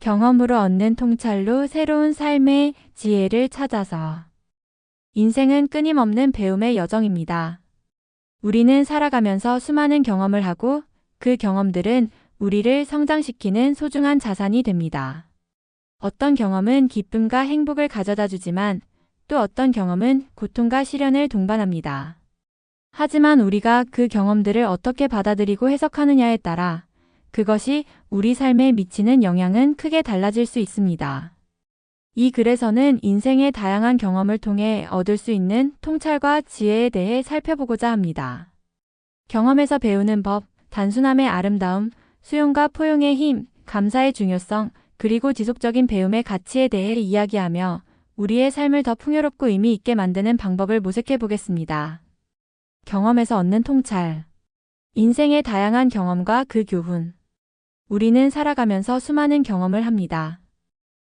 경험으로 얻는 통찰로 새로운 삶의 지혜를 찾아서. 인생은 끊임없는 배움의 여정입니다. 우리는 살아가면서 수많은 경험을 하고 그 경험들은 우리를 성장시키는 소중한 자산이 됩니다. 어떤 경험은 기쁨과 행복을 가져다 주지만 또 어떤 경험은 고통과 시련을 동반합니다. 하지만 우리가 그 경험들을 어떻게 받아들이고 해석하느냐에 따라 그것이 우리 삶에 미치는 영향은 크게 달라질 수 있습니다. 이 글에서는 인생의 다양한 경험을 통해 얻을 수 있는 통찰과 지혜에 대해 살펴보고자 합니다. 경험에서 배우는 법, 단순함의 아름다움, 수용과 포용의 힘, 감사의 중요성, 그리고 지속적인 배움의 가치에 대해 이야기하며 우리의 삶을 더 풍요롭고 의미 있게 만드는 방법을 모색해 보겠습니다. 경험에서 얻는 통찰. 인생의 다양한 경험과 그 교훈. 우리는 살아가면서 수많은 경험을 합니다.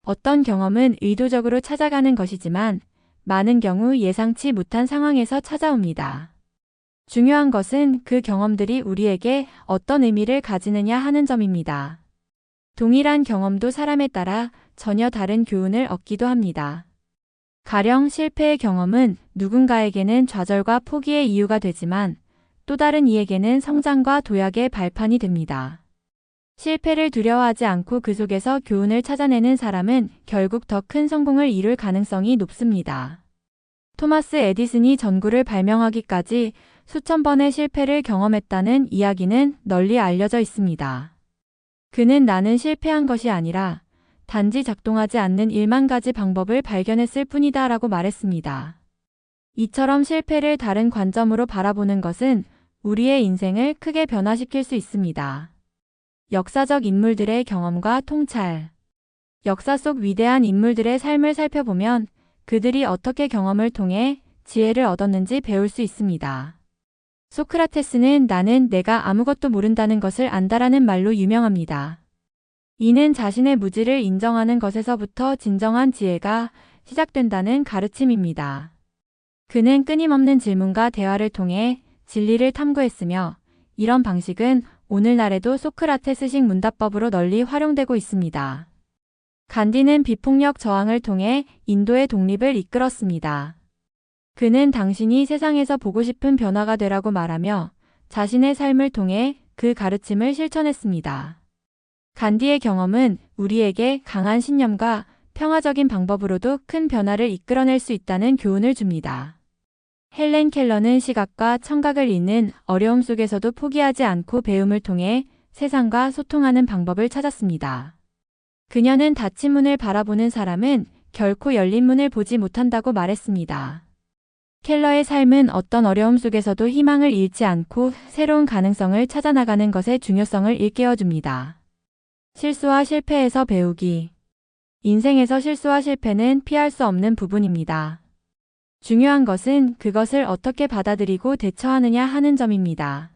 어떤 경험은 의도적으로 찾아가는 것이지만 많은 경우 예상치 못한 상황에서 찾아옵니다. 중요한 것은 그 경험들이 우리에게 어떤 의미를 가지느냐 하는 점입니다. 동일한 경험도 사람에 따라 전혀 다른 교훈을 얻기도 합니다. 가령 실패의 경험은 누군가에게는 좌절과 포기의 이유가 되지만 또 다른 이에게는 성장과 도약의 발판이 됩니다. 실패를 두려워하지 않고 그 속에서 교훈을 찾아내는 사람은 결국 더 큰 성공을 이룰 가능성이 높습니다. 토마스 에디슨이 전구를 발명하기까지 수천 번의 실패를 경험했다는 이야기는 널리 알려져 있습니다. 그는 나는 실패한 것이 아니라 단지 작동하지 않는 1만 가지 방법을 발견했을 뿐이다 라고 말했습니다. 이처럼 실패를 다른 관점으로 바라보는 것은 우리의 인생을 크게 변화시킬 수 있습니다. 역사적 인물들의 경험과 통찰. 역사 속 위대한 인물들의 삶을 살펴보면 그들이 어떻게 경험을 통해 지혜를 얻었는지 배울 수 있습니다. 소크라테스는 나는 내가 아무것도 모른다는 것을 안다라는 말로 유명합니다. 이는 자신의 무지를 인정하는 것에서부터 진정한 지혜가 시작된다는 가르침입니다. 그는 끊임없는 질문과 대화를 통해 진리를 탐구했으며 이런 방식은 오늘날에도 소크라테스식 문답법으로 널리 활용되고 있습니다. 간디는 비폭력 저항을 통해 인도의 독립을 이끌었습니다. 그는 당신이 세상에서 보고 싶은 변화가 되라고 말하며 자신의 삶을 통해 그 가르침을 실천했습니다. 간디의 경험은 우리에게 강한 신념과 평화적인 방법으로도 큰 변화를 이끌어낼 수 있다는 교훈을 줍니다. 헬렌 켈러는 시각과 청각을 잇는 어려움 속에서도 포기하지 않고 배움을 통해 세상과 소통하는 방법을 찾았습니다. 그녀는 닫힌 문을 바라보는 사람은 결코 열린 문을 보지 못한다고 말했습니다. 켈러의 삶은 어떤 어려움 속에서도 희망을 잃지 않고 새로운 가능성을 찾아나가는 것의 중요성을 일깨워줍니다. 실수와 실패에서 배우기. 인생에서 실수와 실패는 피할 수 없는 부분입니다. 중요한 것은 그것을 어떻게 받아들이고 대처하느냐 하는 점입니다.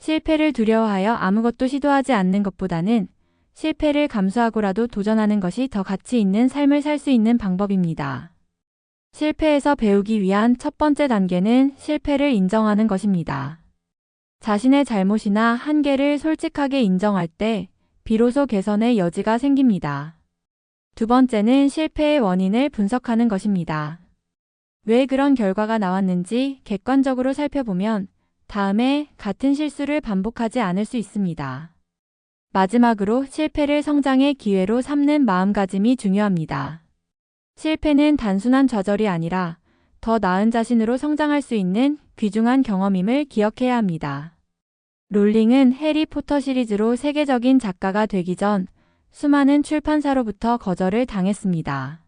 실패를 두려워하여 아무것도 시도하지 않는 것보다는 실패를 감수하고라도 도전하는 것이 더 가치 있는 삶을 살 수 있는 방법입니다. 실패에서 배우기 위한 첫 번째 단계는 실패를 인정하는 것입니다. 자신의 잘못이나 한계를 솔직하게 인정할 때 비로소 개선의 여지가 생깁니다. 두 번째는 실패의 원인을 분석하는 것입니다. 왜 그런 결과가 나왔는지 객관적으로 살펴보면 다음에 같은 실수를 반복하지 않을 수 있습니다. 마지막으로 실패를 성장의 기회로 삼는 마음가짐이 중요합니다. 실패는 단순한 좌절이 아니라 더 나은 자신으로 성장할 수 있는 귀중한 경험임을 기억해야 합니다. 롤링은 해리포터 시리즈로 세계적인 작가가 되기 전 수많은 출판사로부터 거절을 당했습니다.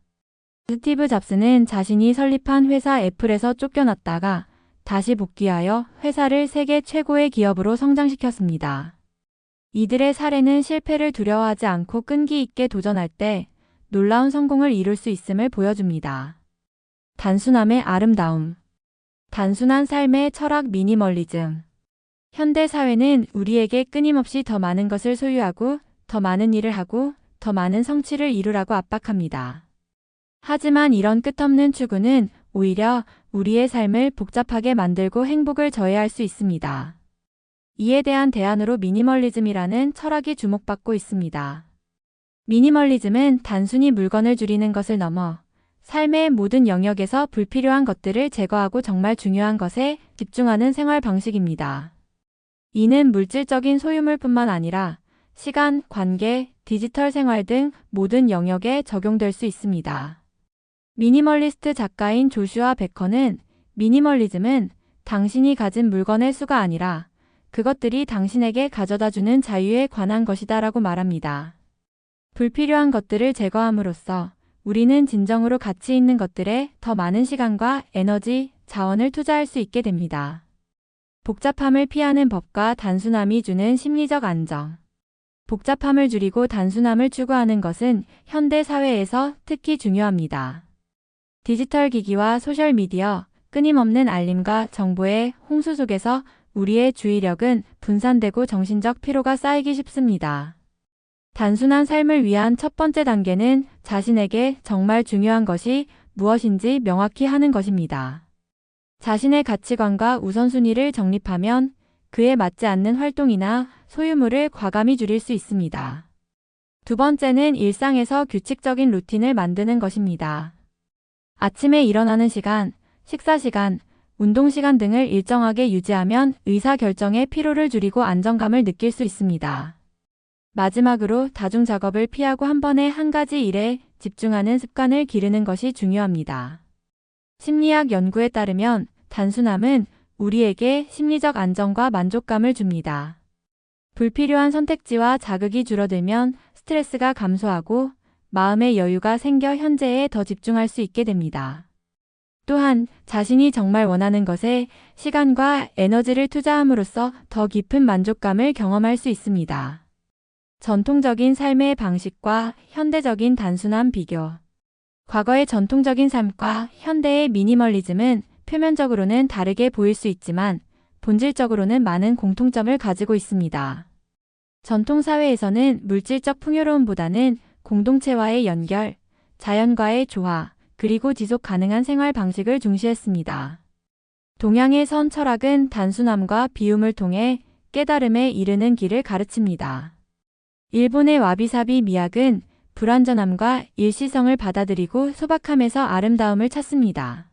스티브 잡스는 자신이 설립한 회사 애플에서 쫓겨났다가 다시 복귀하여 회사를 세계 최고의 기업으로 성장시켰습니다. 이들의 사례는 실패를 두려워하지 않고 끈기 있게 도전할 때 놀라운 성공을 이룰 수 있음을 보여줍니다. 단순함의 아름다움. 단순한 삶의 철학 미니멀리즘. 현대 사회는 우리에게 끊임없이 더 많은 것을 소유하고 더 많은 일을 하고 더 많은 성취를 이루라고 압박합니다. 하지만 이런 끝없는 추구는 오히려 우리의 삶을 복잡하게 만들고 행복을 저해할 수 있습니다. 이에 대한 대안으로 미니멀리즘이라는 철학이 주목받고 있습니다. 미니멀리즘은 단순히 물건을 줄이는 것을 넘어 삶의 모든 영역에서 불필요한 것들을 제거하고 정말 중요한 것에 집중하는 생활 방식입니다. 이는 물질적인 소유물뿐만 아니라 시간, 관계, 디지털 생활 등 모든 영역에 적용될 수 있습니다. 미니멀리스트 작가인 조슈아 베커는 미니멀리즘은 당신이 가진 물건의 수가 아니라 그것들이 당신에게 가져다 주는 자유에 관한 것이다 라고 말합니다. 불필요한 것들을 제거함으로써 우리는 진정으로 가치 있는 것들에 더 많은 시간과 에너지, 자원을 투자할 수 있게 됩니다. 복잡함을 피하는 법과 단순함이 주는 심리적 안정. 복잡함을 줄이고 단순함을 추구하는 것은 현대 사회에서 특히 중요합니다. 디지털 기기와 소셜미디어, 끊임없는 알림과 정보의 홍수 속에서 우리의 주의력은 분산되고 정신적 피로가 쌓이기 쉽습니다. 단순한 삶을 위한 첫 번째 단계는 자신에게 정말 중요한 것이 무엇인지 명확히 하는 것입니다. 자신의 가치관과 우선순위를 정립하면 그에 맞지 않는 활동이나 소유물을 과감히 줄일 수 있습니다. 두 번째는 일상에서 규칙적인 루틴을 만드는 것입니다. 아침에 일어나는 시간, 식사 시간, 운동 시간 등을 일정하게 유지하면 의사 결정의 피로를 줄이고 안정감을 느낄 수 있습니다. 마지막으로 다중 작업을 피하고 한 번에 한 가지 일에 집중하는 습관을 기르는 것이 중요합니다. 심리학 연구에 따르면 단순함은 우리에게 심리적 안정과 만족감을 줍니다. 불필요한 선택지와 자극이 줄어들면 스트레스가 감소하고 마음의 여유가 생겨 현재에 더 집중할 수 있게 됩니다. 또한 자신이 정말 원하는 것에 시간과 에너지를 투자함으로써 더 깊은 만족감을 경험할 수 있습니다. 전통적인 삶의 방식과 현대적인 단순함 비교. 과거의 전통적인 삶과 현대의 미니멀리즘은 표면적으로는 다르게 보일 수 있지만 본질적으로는 많은 공통점을 가지고 있습니다. 전통 사회에서는 물질적 풍요로움보다는 공동체와의 연결, 자연과의 조화, 그리고 지속 가능한 생활 방식을 중시했습니다. 동양의 선 철학은 단순함과 비움을 통해 깨달음에 이르는 길을 가르칩니다. 일본의 와비사비 미학은 불완전함과 일시성을 받아들이고 소박함에서 아름다움을 찾습니다.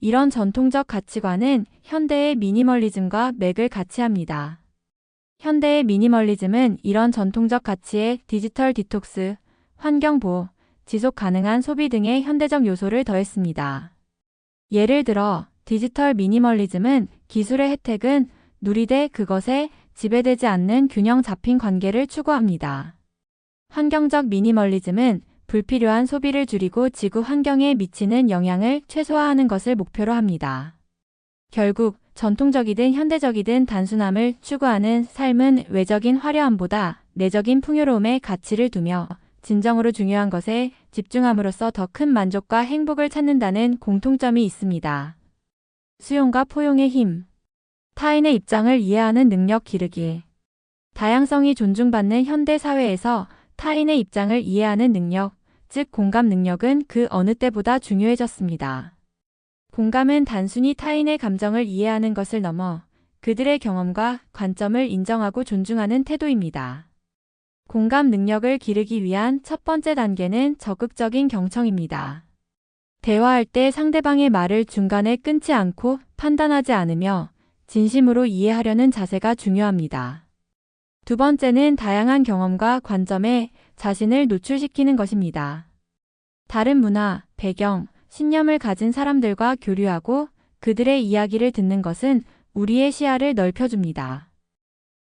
이런 전통적 가치관은 현대의 미니멀리즘과 맥을 같이 합니다. 현대의 미니멀리즘은 이런 전통적 가치에 디지털 디톡스, 환경보호, 지속 가능한 소비 등의 현대적 요소를 더했습니다. 예를 들어 디지털 미니멀리즘은 기술의 혜택은 누리되 그것에 지배되지 않는 균형 잡힌 관계를 추구합니다. 환경적 미니멀리즘은 불필요한 소비를 줄이고 지구 환경에 미치는 영향을 최소화하는 것을 목표로 합니다. 결국 전통적이든 현대적이든 단순함을 추구하는 삶은 외적인 화려함보다 내적인 풍요로움에 가치를 두며 진정으로 중요한 것에 집중함으로써 더 큰 만족과 행복을 찾는다는 공통점이 있습니다. 수용과 포용의 힘. 타인의 입장을 이해하는 능력 기르기. 다양성이 존중받는 현대 사회에서 타인의 입장을 이해하는 능력, 즉 공감 능력은 그 어느 때보다 중요해졌습니다. 공감은 단순히 타인의 감정을 이해하는 것을 넘어 그들의 경험과 관점을 인정하고 존중하는 태도입니다. 공감 능력을 기르기 위한 첫 번째 단계는 적극적인 경청입니다. 대화할 때 상대방의 말을 중간에 끊지 않고 판단하지 않으며 진심으로 이해하려는 자세가 중요합니다. 두 번째는 다양한 경험과 관점에 자신을 노출시키는 것입니다. 다른 문화, 배경, 신념을 가진 사람들과 교류하고 그들의 이야기를 듣는 것은 우리의 시야를 넓혀줍니다.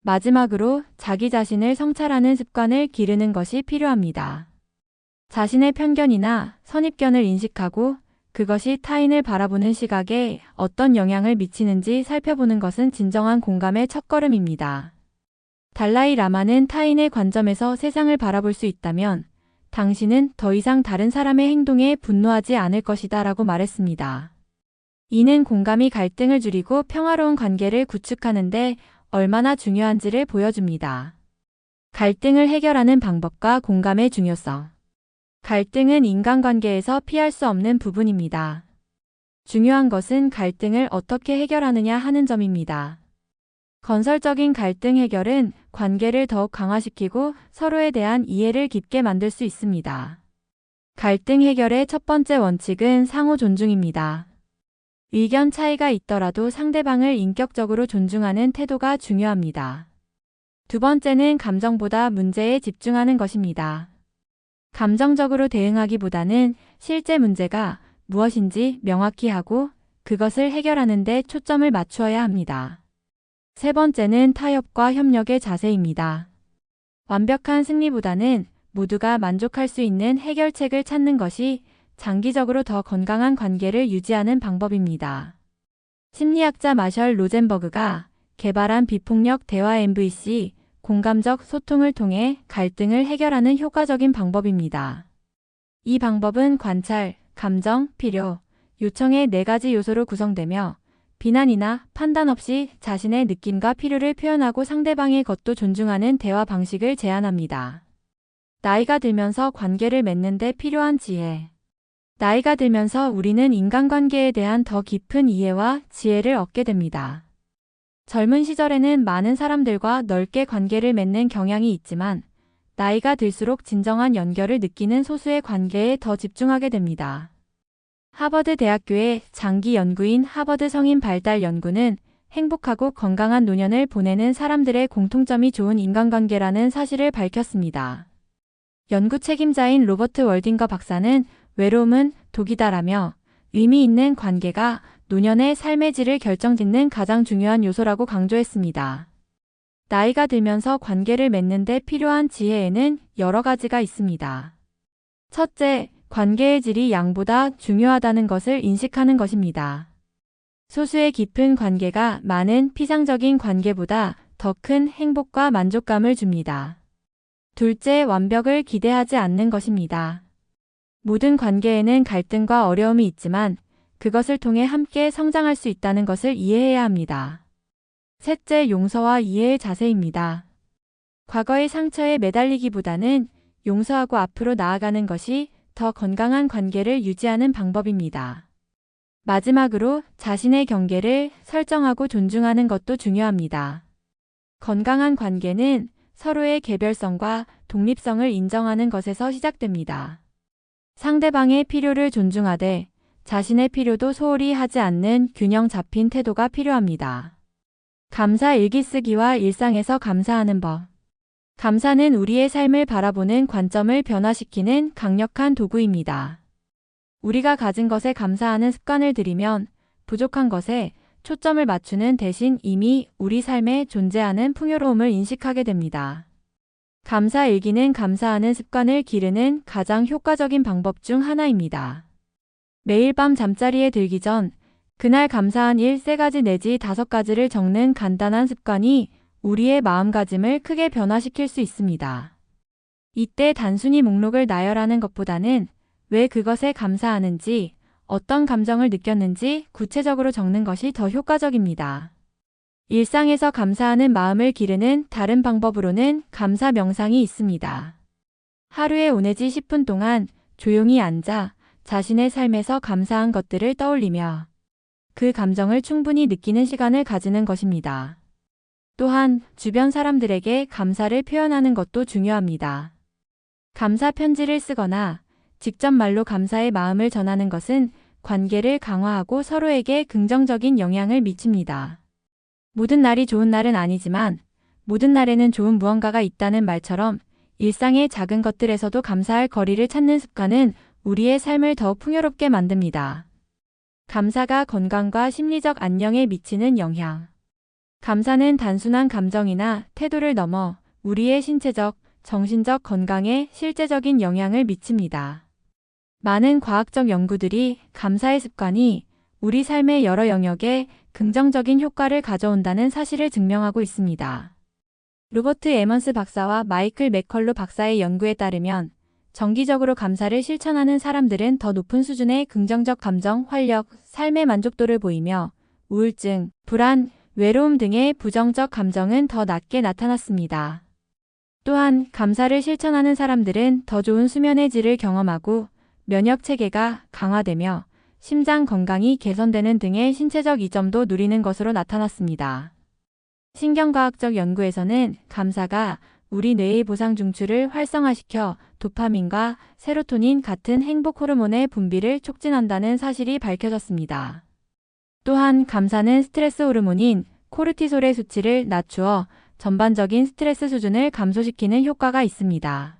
마지막으로 자기 자신을 성찰하는 습관을 기르는 것이 필요합니다. 자신의 편견이나 선입견을 인식하고 그것이 타인을 바라보는 시각에 어떤 영향을 미치는지 살펴보는 것은 진정한 공감의 첫걸음입니다. 달라이 라마는 타인의 관점에서 세상을 바라볼 수 있다면 당신은 더 이상 다른 사람의 행동에 분노하지 않을 것이다 라고 말했습니다. 이는 공감이 갈등을 줄이고 평화로운 관계를 구축하는데 얼마나 중요한지를 보여줍니다. 갈등을 해결하는 방법과 공감의 중요성. 갈등은 인간관계에서 피할 수 없는 부분입니다. 중요한 것은 갈등을 어떻게 해결하느냐 하는 점입니다. 건설적인 갈등 해결은 관계를 더욱 강화시키고 서로에 대한 이해를 깊게 만들 수 있습니다. 갈등 해결의 첫 번째 원칙은 상호 존중입니다. 의견 차이가 있더라도 상대방을 인격적으로 존중하는 태도가 중요합니다. 두 번째는 감정보다 문제에 집중하는 것입니다. 감정적으로 대응하기보다는 실제 문제가 무엇인지 명확히 하고 그것을 해결하는 데 초점을 맞추어야 합니다. 세 번째는 타협과 협력의 자세입니다. 완벽한 승리보다는 모두가 만족할 수 있는 해결책을 찾는 것이 장기적으로 더 건강한 관계를 유지하는 방법입니다. 심리학자 마셜 로젠버그가 개발한 비폭력 대화 MVC, 공감적 소통을 통해 갈등을 해결하는 효과적인 방법입니다. 이 방법은 관찰, 감정, 필요, 요청의 네 가지 요소로 구성되며 비난이나 판단 없이 자신의 느낌과 필요를 표현하고 상대방의 것도 존중하는 대화 방식을 제안합니다. 나이가 들면서 관계를 맺는 데 필요한 지혜. 나이가 들면서 우리는 인간관계에 대한 더 깊은 이해와 지혜를 얻게 됩니다. 젊은 시절에는 많은 사람들과 넓게 관계를 맺는 경향이 있지만 나이가 들수록 진정한 연결을 느끼는 소수의 관계에 더 집중하게 됩니다. 하버드 대학교의 장기 연구인 하버드 성인 발달 연구는 행복하고 건강한 노년을 보내는 사람들의 공통점이 좋은 인간관계라는 사실을 밝혔습니다. 연구 책임자인 로버트 월딩거 박사는 외로움은 독이다라며 의미 있는 관계가 노년의 삶의 질을 결정짓는 가장 중요한 요소라고 강조했습니다. 나이가 들면서 관계를 맺는 데 필요한 지혜에는 여러 가지가 있습니다. 첫째, 관계의 질이 양보다 중요하다는 것을 인식하는 것입니다. 소수의 깊은 관계가 많은 피상적인 관계보다 더 큰 행복과 만족감을 줍니다. 둘째, 완벽을 기대하지 않는 것입니다. 모든 관계에는 갈등과 어려움이 있지만 그것을 통해 함께 성장할 수 있다는 것을 이해해야 합니다. 셋째, 용서와 이해의 자세입니다. 과거의 상처에 매달리기보다는 용서하고 앞으로 나아가는 것이 더 건강한 관계를 유지하는 방법입니다. 마지막으로 자신의 경계를 설정하고 존중하는 것도 중요합니다. 건강한 관계는 서로의 개별성과 독립성을 인정하는 것에서 시작됩니다. 상대방의 필요를 존중하되 자신의 필요도 소홀히 하지 않는 균형 잡힌 태도가 필요합니다. 감사 일기 쓰기와 일상에서 감사하는 법. 감사는 우리의 삶을 바라보는 관점을 변화시키는 강력한 도구입니다. 우리가 가진 것에 감사하는 습관을 들이면 부족한 것에 초점을 맞추는 대신 이미 우리 삶에 존재하는 풍요로움을 인식하게 됩니다. 감사 일기는 감사하는 습관을 기르는 가장 효과적인 방법 중 하나입니다. 매일 밤 잠자리에 들기 전 그날 감사한 일세 가지 내지 다섯 가지를 적는 간단한 습관이 우리의 마음가짐을 크게 변화시킬 수 있습니다. 이때 단순히 목록을 나열하는 것보다는 왜 그것에 감사하는지, 어떤 감정을 느꼈는지 구체적으로 적는 것이 더 효과적입니다. 일상에서 감사하는 마음을 기르는 다른 방법으로는 감사 명상이 있습니다. 하루에 5 내지 10분 동안 조용히 앉아 자신의 삶에서 감사한 것들을 떠올리며 그 감정을 충분히 느끼는 시간을 가지는 것입니다. 또한 주변 사람들에게 감사를 표현하는 것도 중요합니다. 감사 편지를 쓰거나 직접 말로 감사의 마음을 전하는 것은 관계를 강화하고 서로에게 긍정적인 영향을 미칩니다. 모든 날이 좋은 날은 아니지만 모든 날에는 좋은 무언가가 있다는 말처럼 일상의 작은 것들에서도 감사할 거리를 찾는 습관은 우리의 삶을 더 풍요롭게 만듭니다. 감사가 건강과 심리적 안녕에 미치는 영향. 감사는 단순한 감정이나 태도를 넘어 우리의 신체적, 정신적 건강에 실제적인 영향을 미칩니다. 많은 과학적 연구들이 감사의 습관이 우리 삶의 여러 영역에 긍정적인 효과를 가져온다는 사실을 증명하고 있습니다. 로버트 에먼스 박사와 마이클 맥컬로 박사의 연구에 따르면 정기적으로 감사를 실천하는 사람들은 더 높은 수준의 긍정적 감정, 활력, 삶의 만족도를 보이며 우울증, 불안, 외로움 등의 부정적 감정은 더 낮게 나타났습니다. 또한 감사를 실천하는 사람들은 더 좋은 수면의 질을 경험하고 면역 체계가 강화되며 심장 건강이 개선되는 등의 신체적 이점도 누리는 것으로 나타났습니다. 신경과학적 연구에서는 감사가 우리 뇌의 보상 중추를 활성화시켜 도파민과 세로토닌 같은 행복 호르몬의 분비를 촉진한다는 사실이 밝혀졌습니다. 또한 감사는 스트레스 호르몬인 코르티솔의 수치를 낮추어 전반적인 스트레스 수준을 감소시키는 효과가 있습니다.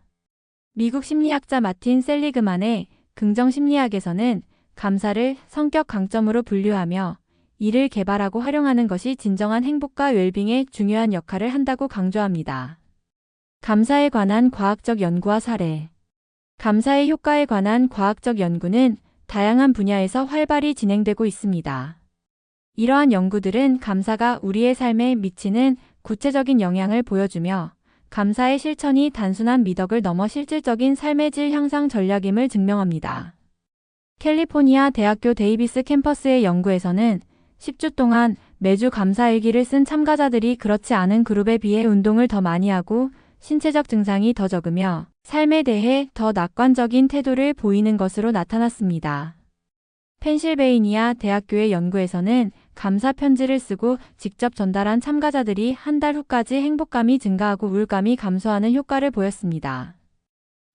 미국 심리학자 마틴 셀리그만의 긍정 심리학에서는 감사를 성격 강점으로 분류하며 이를 개발하고 활용하는 것이 진정한 행복과 웰빙에 중요한 역할을 한다고 강조합니다. 감사에 관한 과학적 연구와 사례 감사의 효과에 관한 과학적 연구는 다양한 분야에서 활발히 진행되고 있습니다. 이러한 연구들은 감사가 우리의 삶에 미치는 구체적인 영향을 보여주며 감사의 실천이 단순한 미덕을 넘어 실질적인 삶의 질 향상 전략임을 증명합니다. 캘리포니아 대학교 데이비스 캠퍼스의 연구에서는 10주 동안 매주 감사일기를 쓴 참가자들이 그렇지 않은 그룹에 비해 운동을 더 많이 하고 신체적 증상이 더 적으며 삶에 대해 더 낙관적인 태도를 보이는 것으로 나타났습니다. 펜실베이니아 대학교의 연구에서는 감사 편지를 쓰고 직접 전달한 참가자들이 한 달 후까지 행복감이 증가하고 우울감이 감소하는 효과를 보였습니다.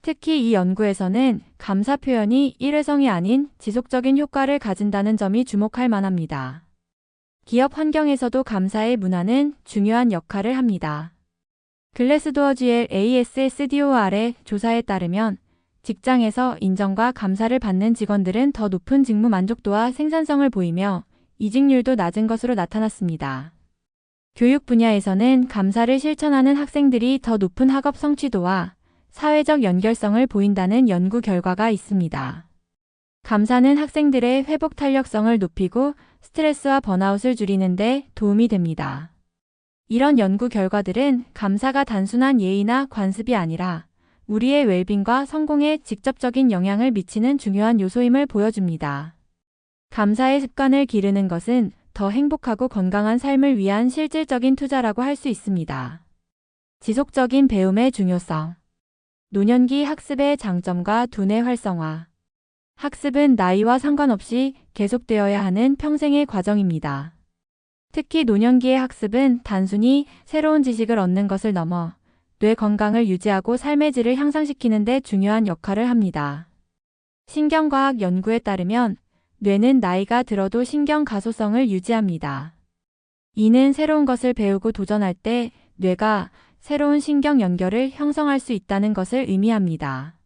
특히 이 연구에서는 감사 표현이 일회성이 아닌 지속적인 효과를 가진다는 점이 주목할 만합니다. 기업 환경에서도 감사의 문화는 중요한 역할을 합니다. 글래스도어 GL ASSDOR의 조사에 따르면 직장에서 인정과 감사를 받는 직원들은 더 높은 직무 만족도와 생산성을 보이며 이직률도 낮은 것으로 나타났습니다. 교육 분야에서는 감사를 실천하는 학생들이 더 높은 학업 성취도와 사회적 연결성을 보인다는 연구 결과가 있습니다. 감사는 학생들의 회복 탄력성을 높이고 스트레스와 번아웃을 줄이는 데 도움이 됩니다. 이런 연구 결과들은 감사가 단순한 예의나 관습이 아니라 우리의 웰빙과 성공에 직접적인 영향을 미치는 중요한 요소임을 보여줍니다. 감사의 습관을 기르는 것은 더 행복하고 건강한 삶을 위한 실질적인 투자라고 할 수 있습니다. 지속적인 배움의 중요성. 노년기 학습의 장점과 두뇌 활성화. 학습은 나이와 상관없이 계속되어야 하는 평생의 과정입니다. 특히 노년기의 학습은 단순히 새로운 지식을 얻는 것을 넘어 뇌 건강을 유지하고 삶의 질을 향상시키는 데 중요한 역할을 합니다. 신경과학 연구에 따르면 뇌는 나이가 들어도 신경 가소성을 유지합니다. 이는 새로운 것을 배우고 도전할 때 뇌가 새로운 신경 연결을 형성할 수 있다는 것을 의미합니다.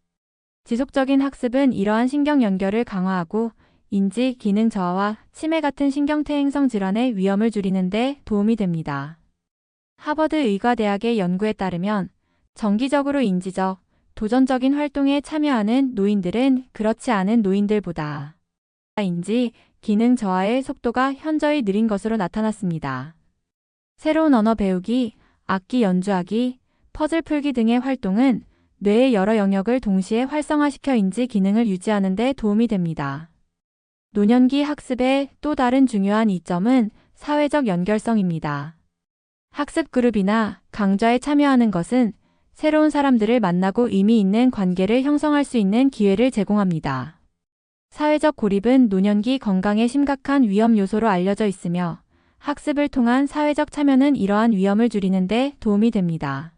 지속적인 학습은 이러한 신경 연결을 강화하고 인지 기능 저하와 치매 같은 신경퇴 행성 질환의 위험을 줄이는 데 도움이 됩니다. 하버드 의과대학의 연구에 따르면 정기적으로 인지적, 도전적인 활동에 참여하는 노인들은 그렇지 않은 노인들보다 인지, 기능 저하의 속도가 현저히 느린 것으로 나타났습니다. 새로운 언어 배우기, 악기 연주하기, 퍼즐 풀기 등의 활동은 뇌의 여러 영역을 동시에 활성화시켜 인지 기능을 유지하는 데 도움이 됩니다. 노년기 학습의 또 다른 중요한 이점은 사회적 연결성입니다. 학습 그룹이나 강좌에 참여하는 것은 새로운 사람들을 만나고 의미 있는 관계를 형성할 수 있는 기회를 제공합니다. 사회적 고립은 노년기 건강에 심각한 위험 요소로 알려져 있으며 학습을 통한 사회적 참여는 이러한 위험을 줄이는 데 도움이 됩니다.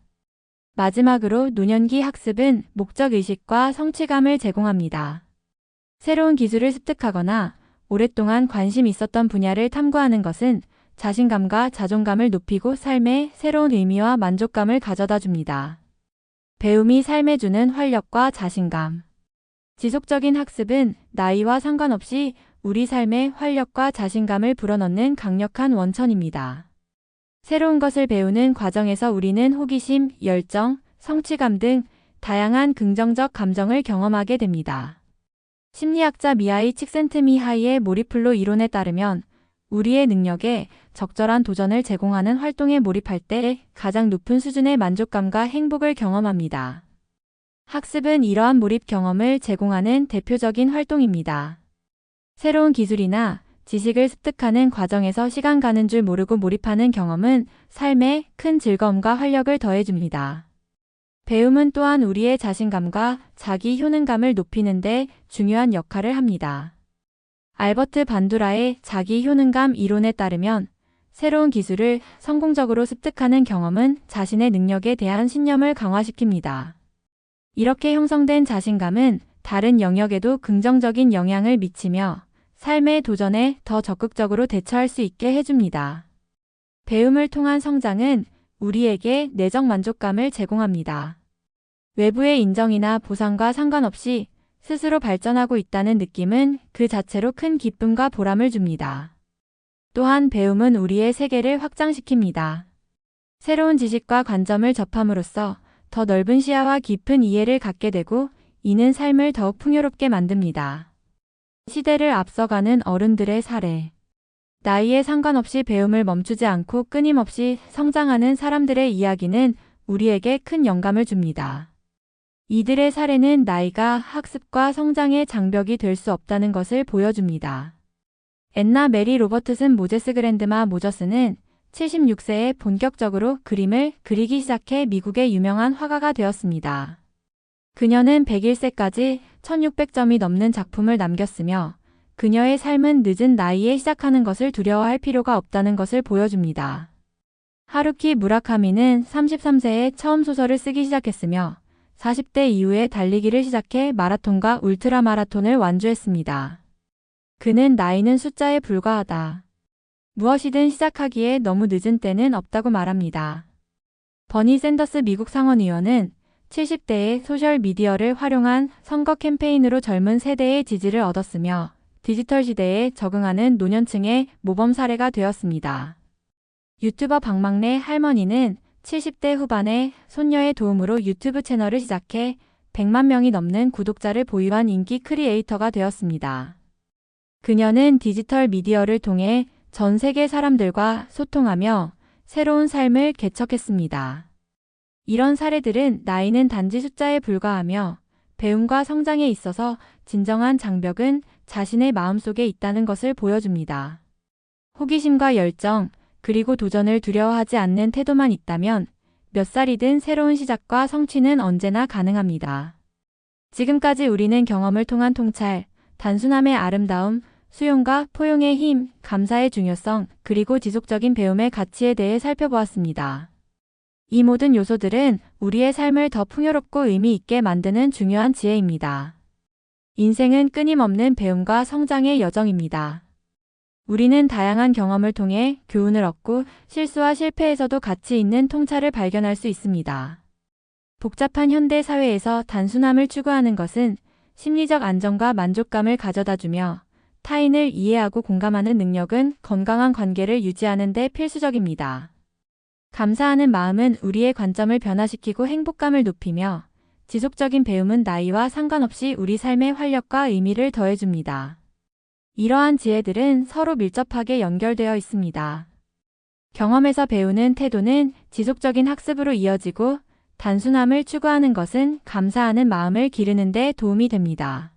마지막으로 노년기 학습은 목적의식과 성취감을 제공합니다. 새로운 기술을 습득하거나 오랫동안 관심 있었던 분야를 탐구하는 것은 자신감과 자존감을 높이고 삶에 새로운 의미와 만족감을 가져다 줍니다. 배움이 삶에 주는 활력과 자신감. 지속적인 학습은 나이와 상관없이 우리 삶에 활력과 자신감을 불어넣는 강력한 원천입니다. 새로운 것을 배우는 과정에서 우리는 호기심, 열정, 성취감 등 다양한 긍정적 감정을 경험하게 됩니다. 심리학자 미하이 칙센트미하이의 몰입플로 이론에 따르면 우리의 능력에 적절한 도전을 제공하는 활동에 몰입할 때 가장 높은 수준의 만족감과 행복을 경험합니다. 학습은 이러한 몰입 경험을 제공하는 대표적인 활동입니다. 새로운 기술이나 지식을 습득하는 과정에서 시간 가는 줄 모르고 몰입하는 경험은 삶에 큰 즐거움과 활력을 더해줍니다. 배움은 또한 우리의 자신감과 자기 효능감을 높이는데 중요한 역할을 합니다. 알버트 반두라의 자기 효능감 이론에 따르면 새로운 기술을 성공적으로 습득하는 경험은 자신의 능력에 대한 신념을 강화시킵니다. 이렇게 형성된 자신감은 다른 영역에도 긍정적인 영향을 미치며 삶의 도전에 더 적극적으로 대처할 수 있게 해줍니다. 배움을 통한 성장은 우리에게 내적 만족감을 제공합니다. 외부의 인정이나 보상과 상관없이 스스로 발전하고 있다는 느낌은 그 자체로 큰 기쁨과 보람을 줍니다. 또한 배움은 우리의 세계를 확장시킵니다. 새로운 지식과 관점을 접함으로써 더 넓은 시야와 깊은 이해를 갖게 되고 이는 삶을 더욱 풍요롭게 만듭니다. 시대를 앞서가는 어른들의 사례. 나이에 상관없이 배움을 멈추지 않고 끊임없이 성장하는 사람들의 이야기는 우리에게 큰 영감을 줍니다. 이들의 사례는 나이가 학습과 성장의 장벽이 될 수 없다는 것을 보여줍니다. 엔나 메리 로버트슨 모제스 그랜드마 모저스는 76세에 본격적으로 그림을 그리기 시작해 미국의 유명한 화가가 되었습니다. 그녀는 101세까지 1600점이 넘는 작품을 남겼으며 그녀의 삶은 늦은 나이에 시작하는 것을 두려워할 필요가 없다는 것을 보여줍니다. 하루키 무라카미는 33세에 처음 소설을 쓰기 시작했으며 40대 이후에 달리기를 시작해 마라톤과 울트라 마라톤을 완주했습니다. 그는 나이는 숫자에 불과하다. 무엇이든 시작하기에 너무 늦은 때는 없다고 말합니다. 버니 샌더스 미국 상원의원은 70대의 소셜미디어를 활용한 선거 캠페인으로 젊은 세대의 지지를 얻었으며 디지털 시대에 적응하는 노년층의 모범 사례가 되었습니다. 유튜버 박막내 할머니는 70대 후반에 손녀의 도움으로 유튜브 채널을 시작해 100만 명이 넘는 구독자를 보유한 인기 크리에이터가 되었습니다. 그녀는 디지털 미디어를 통해 전 세계 사람들과 소통하며 새로운 삶을 개척했습니다. 이런 사례들은 나이는 단지 숫자에 불과하며 배움과 성장에 있어서 진정한 장벽은 자신의 마음속에 있다는 것을 보여줍니다. 호기심과 열정, 그리고 도전을 두려워하지 않는 태도만 있다면 몇 살이든 새로운 시작과 성취는 언제나 가능합니다. 지금까지 우리는 경험을 통한 통찰, 단순함의 아름다움, 수용과 포용의 힘, 감사의 중요성, 그리고 지속적인 배움의 가치에 대해 살펴보았습니다. 이 모든 요소들은 우리의 삶을 더 풍요롭고 의미 있게 만드는 중요한 지혜입니다. 인생은 끊임없는 배움과 성장의 여정입니다. 우리는 다양한 경험을 통해 교훈을 얻고 실수와 실패에서도 가치 있는 통찰을 발견할 수 있습니다. 복잡한 현대 사회에서 단순함을 추구하는 것은 심리적 안정과 만족감을 가져다 주며 타인을 이해하고 공감하는 능력은 건강한 관계를 유지하는 데 필수적입니다. 감사하는 마음은 우리의 관점을 변화시키고 행복감을 높이며 지속적인 배움은 나이와 상관없이 우리 삶의 활력과 의미를 더해줍니다. 이러한 지혜들은 서로 밀접하게 연결되어 있습니다. 경험에서 배우는 태도는 지속적인 학습으로 이어지고 단순함을 추구하는 것은 감사하는 마음을 기르는 데 도움이 됩니다.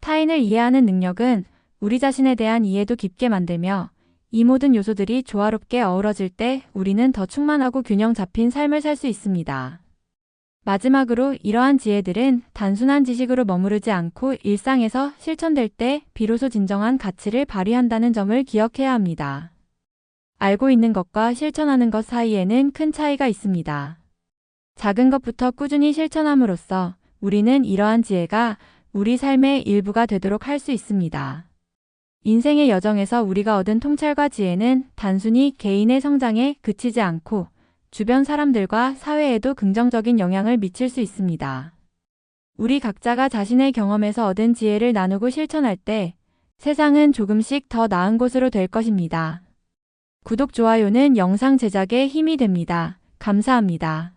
타인을 이해하는 능력은 우리 자신에 대한 이해도 깊게 만들며 이 모든 요소들이 조화롭게 어우러질 때 우리는 더 충만하고 균형 잡힌 삶을 살 수 있습니다. 마지막으로 이러한 지혜들은 단순한 지식으로 머무르지 않고 일상에서 실천될 때 비로소 진정한 가치를 발휘한다는 점을 기억해야 합니다. 알고 있는 것과 실천하는 것 사이에는 큰 차이가 있습니다. 작은 것부터 꾸준히 실천함으로써 우리는 이러한 지혜가 우리 삶의 일부가 되도록 할 수 있습니다. 인생의 여정에서 우리가 얻은 통찰과 지혜는 단순히 개인의 성장에 그치지 않고 주변 사람들과 사회에도 긍정적인 영향을 미칠 수 있습니다. 우리 각자가 자신의 경험에서 얻은 지혜를 나누고 실천할 때 세상은 조금씩 더 나은 곳으로 될 것입니다. 구독, 좋아요는 영상 제작에 힘이 됩니다. 감사합니다.